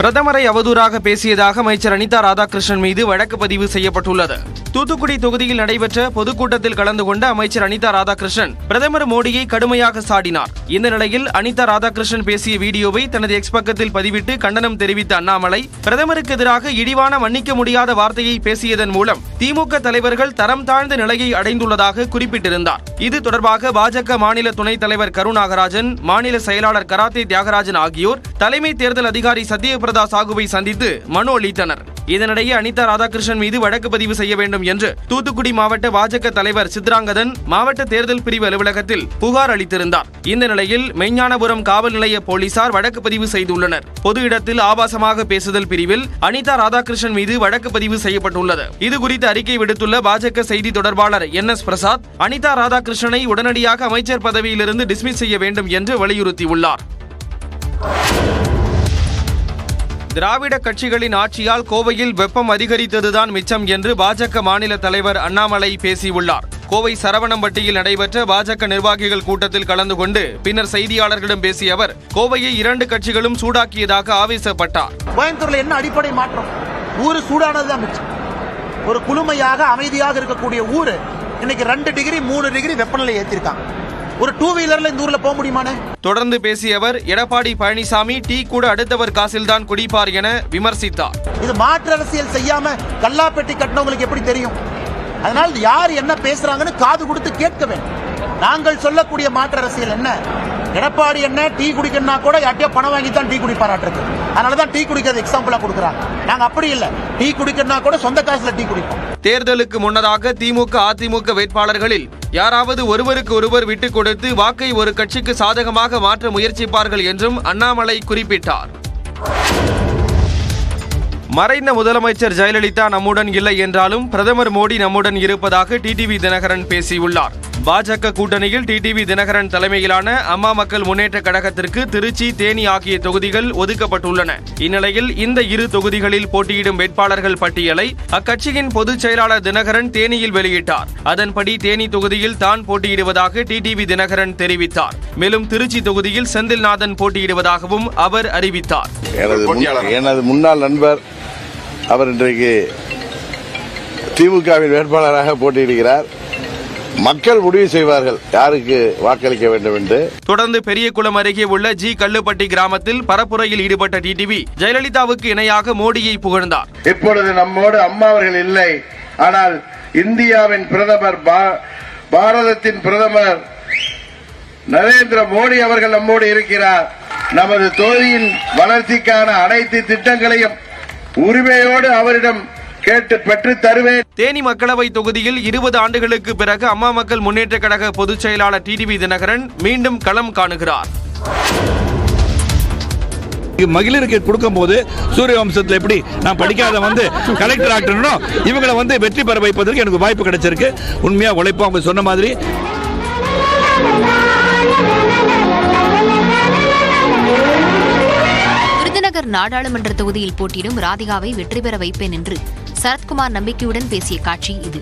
பிரதமரை அவதூறாக பேசியதாக அமைச்சர் அனிதா ராதாகிருஷ்ணன் மீது வழக்கு பதிவு செய்யப்பட்டுள்ளது. தூத்துக்குடி தொகுதியில் நடைபெற்ற பொதுக்கூட்டத்தில் கலந்து கொண்ட அமைச்சர் அனிதா ராதாகிருஷ்ணன் பிரதமர் மோடியை கடுமையாக சாடினார். இந்த நிலையில் அனிதா ராதாகிருஷ்ணன் பேசிய வீடியோவை தனது எக்ஸ் பக்கத்தில் பதிவிட்டு கண்டனம் தெரிவித்த அண்ணாமலை பிரதமருக்கு எதிராக இழிவான மன்னிக்க முடியாத வார்த்தையை பேசியதன் மூலம் திமுக தலைவர்கள் தரம் தாழ்ந்த நிலையை அடைந்துள்ளதாக குறிப்பிட்டிருந்தார். இது தொடர்பாக பாஜக மாநில துணைத் தலைவர் கருநாகராஜன் மாநில செயலாளர் கராத்தே தியாகராஜன் ஆகியோர் தலைமை தேர்தல் அதிகாரி சத்யபிரதா சாகுவை சந்தித்து மனு அளித்தனர். இதனிடையே அனிதா ராதாகிருஷ்ணன் மீது வழக்கு பதிவு செய்ய வேண்டும் என்று தூத்துக்குடி மாவட்ட பாஜக தலைவர் சித்ராங்கதன் மாவட்ட தேர்தல் பிரிவு அலுவலகத்தில் புகார் அளித்திருந்தார். இந்த நிலையில் மெஞ்ஞானபுரம் காவல் நிலைய போலீசார் வழக்கு பதிவு செய்துள்ளனர். பொது இடத்தில் ஆபாசமாக பேசுதல் பிரிவில் அனிதா ராதாகிருஷ்ணன் மீது வழக்கு பதிவு செய்யப்பட்டுள்ளது. இது குறித்து அறிக்கை விடுத்துள்ள பாஜக செய்தி தொடர்பாளர் என் எஸ் பிரசாத் அனிதா ராதாகிருஷ்ணனை உடனடியாக அமைச்சர் பதவியிலிருந்து டிஸ்மிஸ் செய்ய வேண்டும் என்று வலியுறுத்தியுள்ளார். திராவிட கட்சிகளின் ஆட்சியால் கோவையில் வெப்பம் அதிகரித்ததுதான் மிச்சம் என்று பாஜக மாநில தலைவர் அண்ணாமலை பேசியுள்ளார். கோவை சரவணம்பட்டியில் நடைபெற்ற பாஜக நிர்வாகிகள் கூட்டத்தில் கலந்து கொண்டு பின்னர் செய்தியாளர்களிடம் பேசிய அவர் கோவையை இரண்டு கட்சிகளும் சூடாக்கியதாக ஆவேசப்பட்டார். கோயம்புத்தூர்ல என்ன அடிப்படை மாற்றம்? ஊரு சூடானதுதான் மிச்சம். ஒரு குளுமையாக அமைதியாக இருக்கக்கூடிய ஊரு இன்னைக்கு ரெண்டு டிகிரி மூணு டிகிரி வெப்பநிலை ஏற்றிருக்காங்க ஒரு டூ வீலர்ல இந்த ஊர்ல போக முடியுமானே தொடர்ந்து பேசிய அவர் எடப்பாடி பழனிசாமி டீ கூட அடுத்தவர் காசில்தான் குடிப்பார் என விமர்சித்தார். இது மாற்று அரசியல் செய்யாம கல்லாப்பெட்டி கட்டினவங்களுக்கு எப்படி தெரியும்? அதனால் யார் என்ன பேசுறாங்கன்னு காது கொடுத்து கேட்க வேண்டும். நாங்கள் சொல்லக்கூடிய மாற்று அரசியல் என்ன? எடப்பாடி என்ன டீ குடிக்கணும்னா கூட யார்ட்டையோ பணம் வாங்கி தான் டீ குடிப்பாராட்டிருக்கு. அதனால தான் டீ குடிக்கிறது எக்ஸாம்பிளா கொடுக்குறாங்க. நாங்க அப்படி இல்ல. டீ குடிக்கணும்னா கூட சொந்த காசுல டீ குடிப்போம். தேர்தலுக்கு முன்னதாக திமுக அதிமுக வேட்பாளர்களில் யாராவது ஒருவருக்கு ஒருவர் விட்டுக் கொடுத்து வாக்கை ஒரு கட்சிக்கு சாதகமாக மாற்ற முயற்சிப்பார்கள் என்றும் அண்ணாமலை குறிப்பிட்டார். மறைந்த முதலமைச்சர் ஜெயலலிதா நம்முடன் இல்லை என்றாலும் பிரதமர் மோடி நம்முடன் இருப்பதாக டிடிவி தினகரன் பேசியுள்ளார். பாஜக கூட்டணியில் டிடிவி தினகரன் தலைமையிலான அம்மா மக்கள் முன்னேற்ற கழகத்திற்கு திருச்சி தேனி ஆகிய தொகுதிகள் ஒதுக்கப்பட்டுள்ளன. இந்நிலையில் இந்த இரு தொகுதிகளில் போட்டியிடும் வேட்பாளர்கள் பட்டியலை அக்கட்சியின் பொதுச் செயலாளர் தினகரன் தேனியில் வெளியிட்டார். அதன்படி தேனி தொகுதியில் தான் போட்டியிடுவதாக டிடிவி தினகரன் தெரிவித்தார். மேலும் திருச்சி தொகுதியில் செந்தில்நாதன் போட்டியிடுவதாகவும் அவர் அறிவித்தார். எனது முன்- எனது முன்னாள் நண்பர் அவர் இன்றைக்கு திமுகவின் வேட்பாளராக போட்டியிடுகிறார். மக்கள் முடிவு செய்வார்கள் யாருக்கு வாக்களிக்க வேண்டும் என்று. தொடர்ந்து பெரியகுளம் அருகே உள்ள ஜி கல்லுப்பட்டி கிராமத்தில் பரப்புரையில் ஈடுபட்ட டிடிவி ஜெயலலிதாவுக்கு இணையாக மோடியை புகழ்ந்தார். இப்பொழுது நம்மோடு அம்மா அவர்கள் இல்லை. ஆனால் இந்தியாவின் பிரதமர் பா- பாரதத்தின் பிரதமர் நரேந்திர மோடி அவர்கள் நம்மோடு இருக்கிறார். நமது தொகுதியின் வளர்ச்சிக்கான அனைத்து திட்டங்களையும் உரிமையோடு அவரிடம் கேட்டு பெற்று தருவேன். தேனி மக்களவை தொகுதியில் இருபது ஆண்டுகளுக்கு பிறகு அம்மா மக்கள் முன்னேற்ற கழக பொதுச் செயலாளர் டிடிவி தினகரன் மீண்டும் களம் காணுகிறார். மகளிருக்கு கொடுக்கும்போது சூரிய வம்சத்தில் எப்படி நான் படிக்காத வந்து கலெக்டர் ஆகணும் இவங்களை வந்து வெற்றி பெற வைப்பதற்கு எனக்கு வாய்ப்பு கிடைச்சிருக்கு. உண்மையா உழைப்போம் அவங்க சொன்ன மாதிரி. விருதுநகர் நாடாளுமன்ற தொகுதியில் போட்டியிடும் ராதிகாவை வெற்றி பெற வைப்பேன் என்று சரத்குமார் நம்பிக்கையுடன் பேசிய காட்சி இது.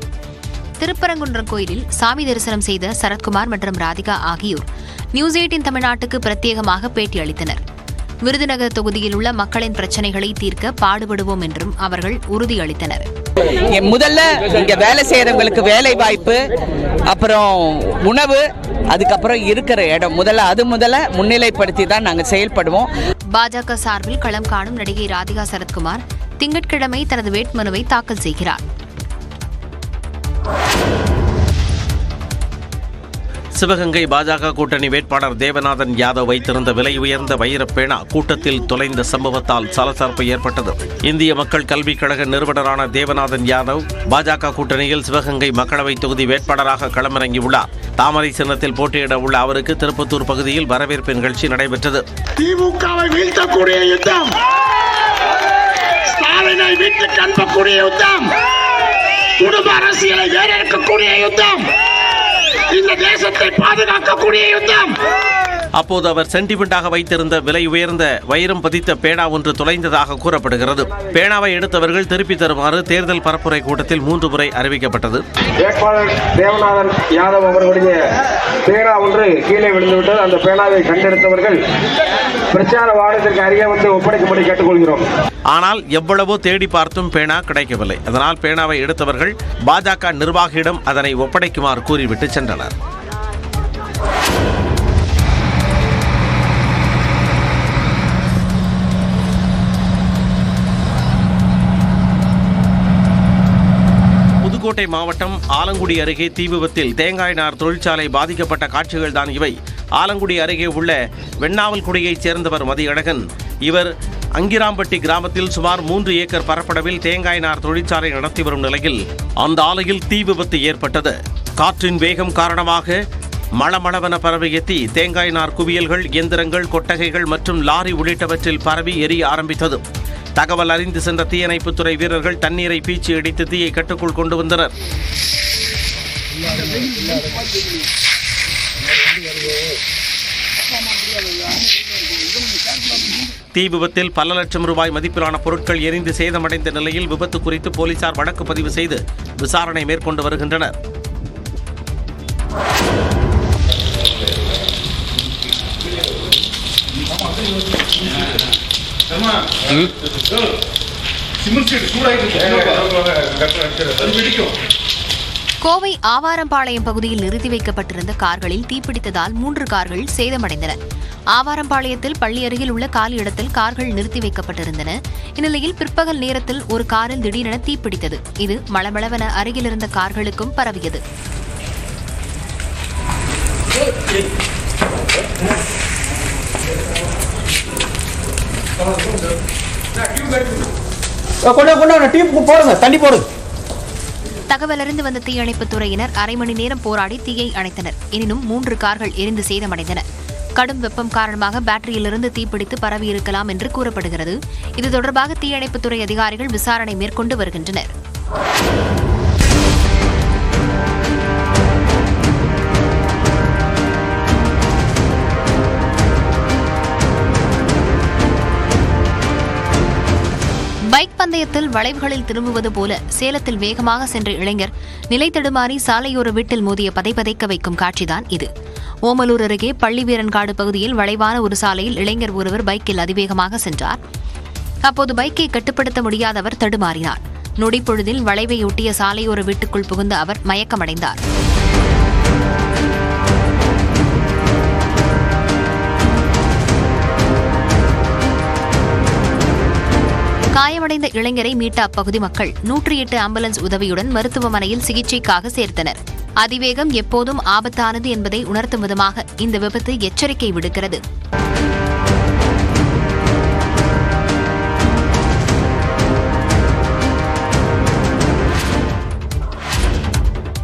திருப்பரங்குன்றம் கோயிலில் சாமி தரிசனம் செய்த சரத்குமார் மற்றும் ராதிகா ஆகியோர் நியூஸ் எயிட்டின் தமிழ்நாட்டுக்கு பிரத்யேகமாக பேட்டி அளித்தனர். விருதுநகர் தொகுதியில் உள்ள மக்களின் பிரச்சனைகளை தீர்க்க பாடுபடுவோம் என்றும் அவர்கள் உறுதியளித்தனர். முதல்ல இங்க வேலை செய்யறவங்களுக்கு வேலை வாய்ப்பு அப்புறம் உணவு அதுக்கப்புறம் இருக்கிற இடம். முதல்ல அது முதல்ல முன்னிலைப்படுத்தி தான் நாங்கள் செயல்படுவோம். பாஜக சார்பில் களம் காணும் நடிகை ராதிகா சரத்குமார் திங்கட்கிழமை தனது வேட்புமனுவை தாக்கல் செய்கிறார். சிவகங்கை பாஜக கூட்டணி வேட்பாளர் தேவநாதன் யாதவ் வைத்திருந்த விலை உயர்ந்த வைரப் பேனா கூட்டத்தில் தொலைந்த சம்பவத்தால் சலசலப்பு ஏற்பட்டது. இந்திய மக்கள் கல்விக் கழக நிறுவனரான தேவநாதன் யாதவ் பாஜக கூட்டணியில் சிவகங்கை மக்களவை தொகுதி வேட்பாளராக களமிறங்கியுள்ளார். தாமரை சின்னத்தில் போட்டியிட உள்ள அவருக்கு திருப்பத்தூர் பகுதியில் வரவேற்பு நிகழ்ச்சி நடைபெற்றது. திமுகவை வீழ்த்தக்கூடிய யுத்தம்! ஸ்டாலினை வீட்டுக்கு அனுப்பக்கூடிய யுத்தம். குடும்ப அரசியலை வேறெடுக்கக்கூடிய யுத்தம். இந்த தேசத்தை பாதுகாக்கக்கூடிய யுத்தம். அப்போது அவர் சென்டிமெண்டாக வைத்திருந்த விலை உயர்ந்த வைரம் பதித்த பேனா ஒன்று தொலைந்ததாக கூறப்படுகிறது. பேனாவை எடுத்தவர்கள் திருப்பி தருமாறு தேர்தல் பரப்புரை கூட்டத்தில் மூன்று முறை அறிவிக்கப்பட்டது. வேட்பாளர் தேவநாதன் யாதவ் அவர்களுடைய பேனா ஒன்று கீழே விழுந்துவிட்டது. அந்த பேனாவை கண்டெடுத்தவர்கள் பிரச்சார வாகனத்திற்கு அருகே வந்து ஒப்படைக்கும்படி கேட்டுக்கொள்கிறோம். ஆனால் எவ்வளவோ தேடி பார்த்தும் பேனா கிடைக்கவில்லை. அதனால் பேனாவை எடுத்தவர்கள் பாஜக நிர்வாகியிடம் அதனை ஒப்படைக்குமாறு கூறிவிட்டு சென்றனர். புதுக்கோட்டை மாவட்டம் ஆலங்குடி அருகே தீ விபத்தில் தேங்காய் நார் தொழிற்சாலை பாதிக்கப்பட்ட காட்சிகள் தான் இவை. ஆலங்குடி அருகே உள்ள வெண்ணாவல்குடியைச் சேர்ந்தவர் மதியழகன். இவர் அங்கிராம்பட்டி கிராமத்தில் சுமார் மூன்று ஏக்கர் பரப்பளவில் தேங்காய் நார் தொழிற்சாலை நடத்தி வரும் நிலையில் அந்த ஆலையில் தீ விபத்து ஏற்பட்டது. காற்றின் வேகம் காரணமாக மளமளவென பரவிய தீ தேங்காய் நார் குவியல்கள் இயந்திரங்கள் கொட்டகைகள் மற்றும் லாரி உள்ளிட்டவற்றில் பரவி எரிய ஆரம்பித்தது. தகவல் அறிந்து சென்ற தீயணைப்புத்துறை வீரர்கள் தண்ணீரை பீச்சி அடித்து தீயை கட்டுக்குள் கொண்டு வந்தனர். தீ விபத்தில் பல லட்சம் ரூபாய் மதிப்பிலான பொருட்கள் எரிந்து சேதமடைந்த நிலையில் விபத்து குறித்து போலீசார் வழக்கு பதிவு செய்து விசாரணை மேற்கொண்டு வருகின்றனர். கோவை ஆவாரம்பாளையம் பகுதியில் நிறுத்தி வைக்கப்பட்டிருந்த கார்களில் தீப்பிடித்ததால் மூன்று கார்கள் சேதமடைந்தன. ஆவாரம்பாளையத்தில் பள்ளி அருகில் உள்ள காலி இடத்தில் கார்கள் நிறுத்தி வைக்கப்பட்டிருந்தன. இந்நிலையில் பிற்பகல் நேரத்தில் ஒரு காரில் திடீரென தீப்பிடித்தது. இது மளமளவென அருகில் இருந்த கார்களுக்கும் பரவியது. தகவலறிந்து வந்த தீயணைப்பு துறையினர் அரை மணி நேரம் போராடி தீயை அணைத்தனர். எனினும் மூன்று கார்கள் எரிந்து சேதமடைந்தன. கடும் வெப்பம் காரணமாக பேட்டரியிலிருந்து தீப்பிடித்து பரவியிருக்கலாம் என்று கூறப்படுகிறது. இது தொடர்பாக தீயணைப்புத்துறை அதிகாரிகள் விசாரணை மேற்கொண்டு வருகின்றனர். பந்தயத்தில் வளைவுகளில் திரும்புவது போல சேலத்தில் வேகமாக சென்ற இளைஞர் நிலை தடுமாறி சாலையோர வீட்டில் மோதிய பதைப்பதைக்க வைக்கும் காட்சிதான் இது. ஓமலூர் அருகே பள்ளிவீரன்காடு பகுதியில் வளைவான ஒரு சாலையில் இளைஞர் ஒருவர் பைக்கில் அதிவேகமாக சென்றார். அப்போது பைக்கை கட்டுப்படுத்த முடியாதவர் தடுமாறினார். நொடிப்பொழுதில் வளைவையொட்டிய சாலையோர வீட்டுக்குள் புகுந்த அவர் மயக்கமடைந்தார். காயமடைந்த இளைஞரை மீட்ட அப்பகுதி மக்கள் நூற்றி எட்டு ஆம்புலன்ஸ் உதவியுடன் மருத்துவமனையில் சிகிச்சைக்காக சேர்த்தனர். அதிவேகம் எப்போதும் ஆபத்தானது என்பதை உணர்த்தும் விதமாக இந்த விபத்து எச்சரிக்கை விடுக்கிறது.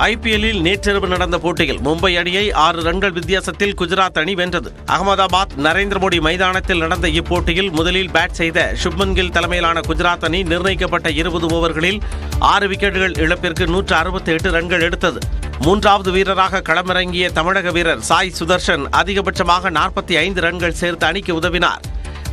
ஐபிஎல்லில் நேற்றிரவு நடந்த போட்டியில் மும்பை அணியை ஆறு ரன்கள் வித்தியாசத்தில் குஜராத் அணி வென்றது. அகமதாபாத் நரேந்திர மோடி மைதானத்தில் நடந்த இப்போட்டியில் முதலில் பேட் செய்த சுப்மன் கில் தலைமையிலான குஜராத் அணி நிர்ணயிக்கப்பட்ட இருபது ஓவர்களில் ஆறு விக்கெட்டுகள் இழப்பிற்கு நூற்று அறுபத்தி எட்டு ரன்கள் எடுத்தது. மூன்றாவது வீரராக களமிறங்கிய தமிழக வீரர் சாய் சுதர்ஷன் அதிகபட்சமாக நாற்பத்தி ஐந்து ரன்கள் சேர்த்து அணிக்கு உதவினார்.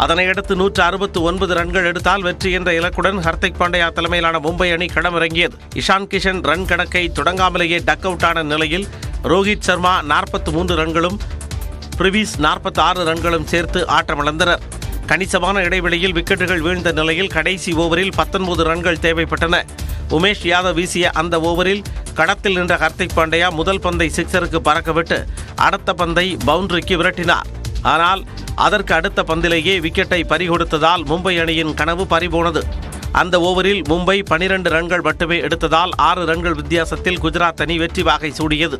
அதனையடுத்து நூற்று அறுபத்து ஒன்பது ரன்கள் எடுத்தால் வெற்றி என்ற இலக்குடன் ஹர்திக் பாண்டியா தலைமையிலான மும்பை அணி களமிறங்கியது. இஷான் கிஷன் ரன் கணக்கை தொடங்காமலேயே டக் அவுட் ஆன நிலையில் ரோஹித் சர்மா நாற்பத்து மூன்று ரன்களும் பிரிவிஸ் நாற்பத்தி ஆறு ரன்களும் சேர்த்து ஆட்டமிழந்தனர். கணிசமான இடைவெளியில் விக்கெட்டுகள் வீழ்ந்த நிலையில் கடைசி ஓவரில் பத்தொன்பது ரன்கள் தேவைப்பட்டன. உமேஷ் யாதவ் வீசிய அந்த ஓவரில் களத்தில் நின்ற ஹர்திக் பாண்டியா முதல் பந்தை சிக்ஸருக்கு பறக்கவிட்டு அடுத்த பந்தை பவுண்டரிக்கு விரட்டினார். ஆனால் அதற்கு அடுத்த பந்திலேயே விக்கெட்டை பறிகொடுத்ததால் மும்பை அணியின் கனவு பறிபோனது. அந்த ஓவரில் மும்பை பனிரெண்டு ரன்கள் மட்டுமே எடுத்ததால் ஆறு ரன்கள் வித்தியாசத்தில் குஜராத் அணி வெற்றி வாகை சூடியது.